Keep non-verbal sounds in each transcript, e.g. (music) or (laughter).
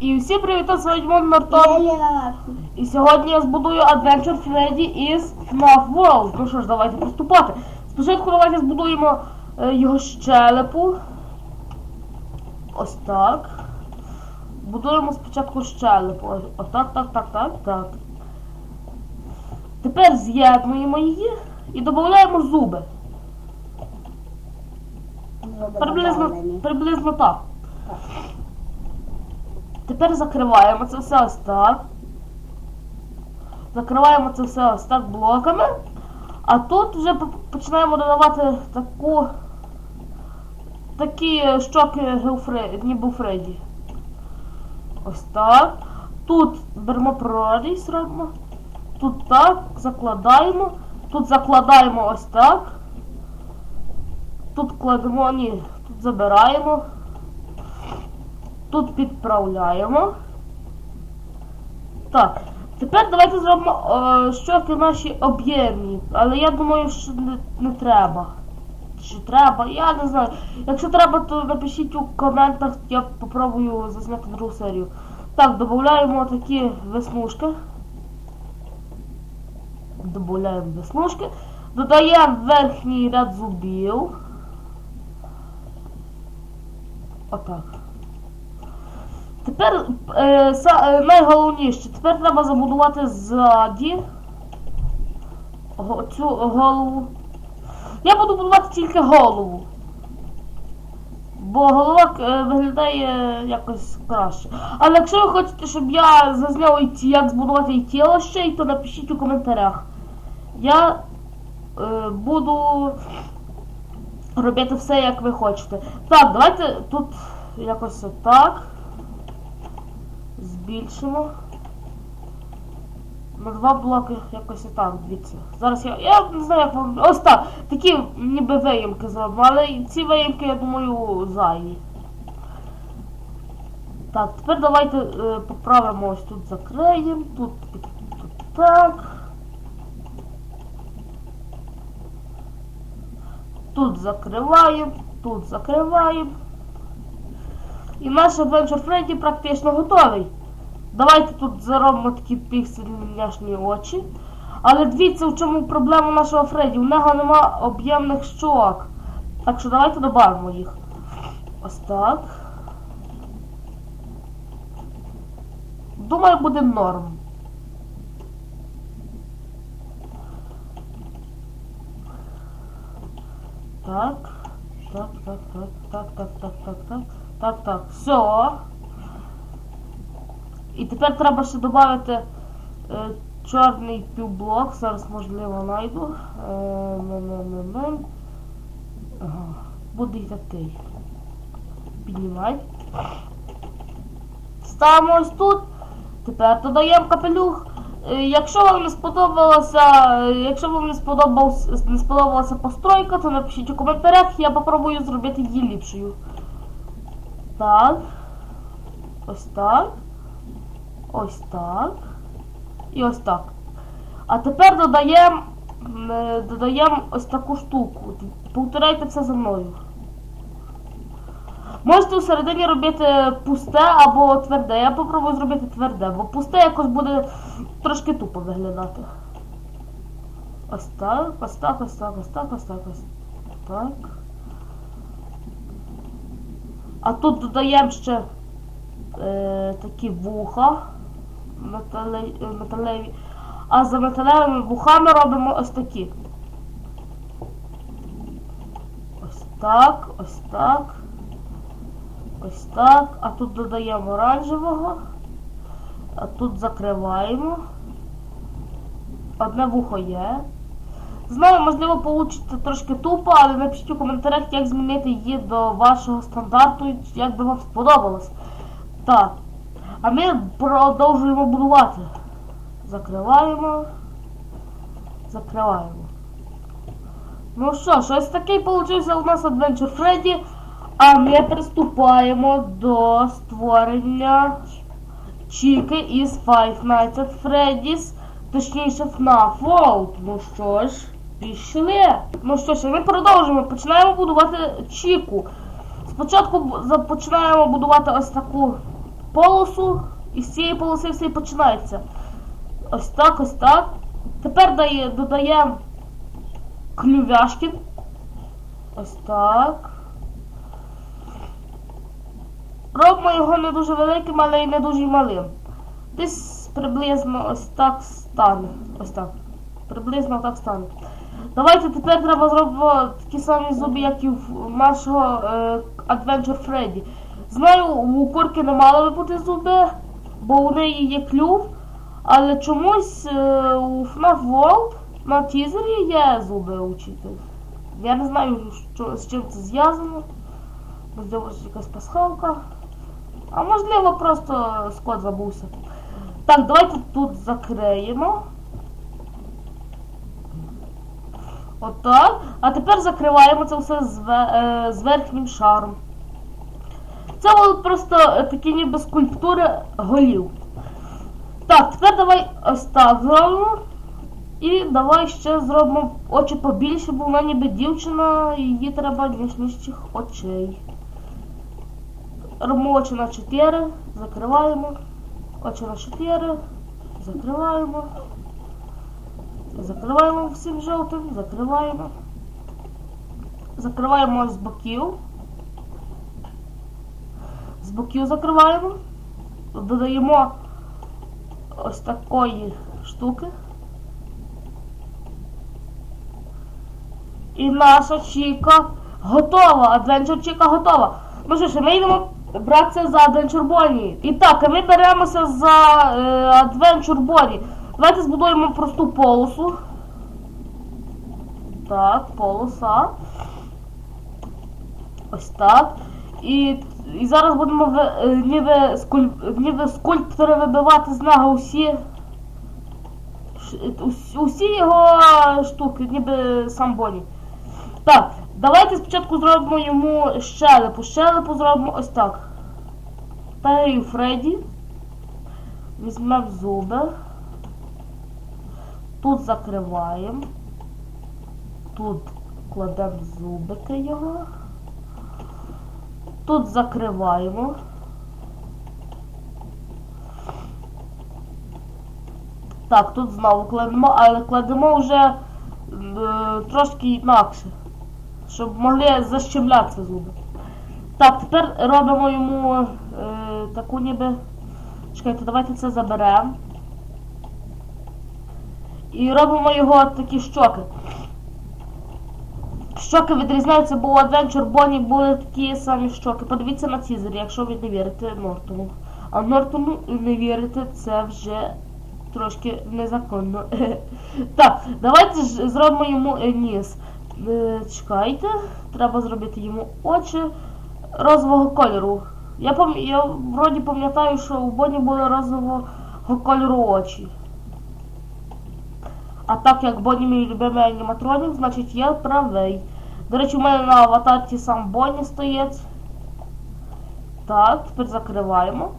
І всім привіт, з вами Дімон Я Мартон. Лена. І сьогодні я збудую Adventure Freddy із FNAF World. Ну що ж, давайте приступати. Спочатку давайте збудуємо е, його щелепу. Ось так. Будуємо спочатку щелепу. Ось ось так, так, так, так, так. Тепер з'єднуємо її і додаємо зуби. Приблизно, приблизно так. Тепер закриваємо це все ось так. Закриваємо це все ось так блоками. А тут вже починаємо додавати таку. Такі щоки ніби у Фредді. Ось так. Тут беремо прорізь робимо. Тут так, закладаємо. Тут закладаємо ось так. Тут кладемо, ні, тут забираємо. Тут підправляємо. Так. Тепер давайте зробимо е, щоки наші об'ємні. Але я думаю, що не, не треба. Чи треба? Я не знаю. Якщо треба, то напишіть у коментах, я попробую засняти другу серію. Так, додаємо такі веснушки. Додаємо веснушки. Додаємо верхній ряд зубів. Отак. Тепер е, са, е, найголовніше, тепер треба забудувати ззаді цю голову. Я буду будувати тільки голову. Бо голова е, виглядає якось краще. Але якщо ви хочете, щоб я зазняв, як збудувати і тіло ще, то напишіть у коментарях. Я е, буду робити все, як ви хочете. Так, давайте тут якось отак. Збільшимо. На два блоки якось отак, дивіться. Зараз я. Я не знаю, як вам. Ось так. Такі ніби виїмки зробимо, але ці виїмки, я думаю, зайві. Так, тепер давайте е, поправимо ось тут закриємо, тут, тут, тут так. Тут закриваємо, тут закриваємо. І наш Adventure Freddy практично готовий. Давайте тут заробимо такі піксельні очі. Але дивіться, в чому проблема нашого Фредді. У нього нема об'ємних щок. Так що давайте додамо їх. Ось так. Думаю, буде норм. Так. Так, так, так, так, так, так, так, так. Так, так, все. І тепер треба ще додати е, чорний півблок. Зараз можливо знайду. Е, ме-ме-ме-ме. Ага. Буде й такий. Піднімай. Ставимо ось тут. Тепер додаємо капелюх. Е, Якщо вам не сподобалося, е, якщо вам не сподобався, не сподобалася постройка, то напишіть у коментарях, я попробую зробити її ліпшою. Так. Ось так. Ось так. І ось так. А тепер додаємо е, додаємо ось таку штуку. Повторяйте це за мною. Можете всередині робити пусте або тверде. Я попробую зробити тверде, бо пусте якось буде трошки тупо виглядати. Ось так, ось так, ось так, ось так, ось так, ось так. А тут додаємо ще е, такі вуха металеві. А за металевими вухами робимо ось такі. Ось так, ось так. Ось так. А тут додаємо оранжевого. А тут закриваємо. Одне вухо є. Знаю, можливо, получиться трошки тупо, але напишіть у коментарях, як змінити її до вашого стандарту, як би вам сподобалось. Так. А ми продовжуємо будувати. Закриваємо. Закриваємо. Ну що ж, ось такий получився у нас Adventure Freddy. А ми приступаємо до створення Чіки із Five Nights at Freddy's, точніше FNAF World. Ну що ж, пішли. Ну що ж, ми продовжуємо. Починаємо будувати Чіку. Спочатку починаємо будувати ось таку полосу, і з цієї полоси все і починається. Ось так, ось так. Тепер дає, додаємо клювяшки. Ось так. Робимо його не дуже великим, але й не дуже малим. Десь приблизно ось так стане. Ось так. Приблизно так стане. Давайте тепер треба зробити такі самі зуби, як і в нашого е, Adventure Freddy. Знаю, у курки не мали би бути зуби, бо у неї є клюв, але чомусь е, у FNAF World на тізері є зуби учитель. Я не знаю, що, з чим це зв'язано. Можливо, якась пасхалка. А можливо, просто скот забувся. Так, давайте тут закриємо. Отак. А тепер закриваємо це все з, е, з верхнім шаром. Це будуть просто е, такі ніби скульптури голів. Так, тепер давай ось так зробимо. І давай ще зробимо очі побільше, бо вона ніби дівчина, і їй треба ніжніших очей. Робимо очі на 4, закриваємо. Очі на 4, закриваємо. Закриваємо всім жовтим, закриваємо. Закриваємо з боків. Боків закриваємо. Додаємо ось такої штуки. І наша Чіка готова. Adventure Чіка готова. Ну що ж, ми йдемо братися за Adventure Bonnie. І так, ми беремося за е, Adventure Bonnie. Давайте збудуємо просту полосу. Так, полоса. Ось так. І, і зараз будемо ви- е, ніби, скульп, ніби скульптори вибивати з нього усі. Усі його штуки, ніби сам Бонні. Так, давайте спочатку зробимо йому щелепу. Щелепу зробимо ось так. Та і Фредді. Візьмемо зуби. Тут закриваємо. Тут кладемо зубики його. Тут закриваємо. Так, тут знову кладемо, але кладемо вже е, трошки інакше. Щоб могли защемлятися зуби. Так, тепер робимо йому е, таку ніби. Чекайте, давайте це заберемо. І робимо його такі щоки. Щоки відрізняються, бо у Adventure Bonnie були такі самі щоки. Подивіться на Цізарі, якщо ви не вірите Нортону. А Нортону не вірите, це вже трошки незаконно. (laughs) так, давайте ж зробимо йому ніс. Е, Чекайте, треба зробити йому очі розового кольору. Я, пам... я вроді пам'ятаю, що у Боні були розового кольору очі. А так як Бонні мій любимий аніматронік, значить я правий. До речі, у мене на аватарці сам Бонні стоїть. Так, тепер закриваємо.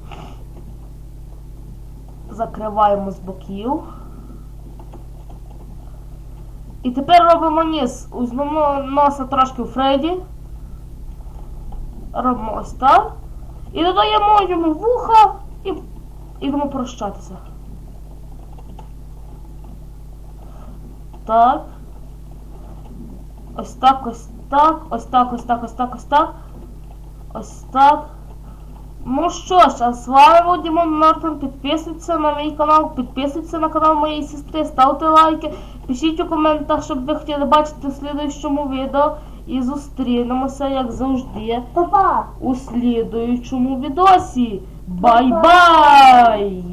Закриваємо з боків. І тепер робимо ніс. Узнамо носа трошки у Фредді. Робимо ось так. І додаємо йому вуха і ідемо прощатися. Так. Ось так, ось так, ось так, ось так, ось так, ось так. Ось так. Ну що ж, а з вами був Дімон Нортон. Підписуйтесь на мій канал, підписуйтесь на канал моєї сестри, ставте лайки, пишіть у коментах, щоб ви хотіли бачити в слідуючому відео. І зустрінемося, як завжди, Папа! у слідуючому відосі. Бай-бай!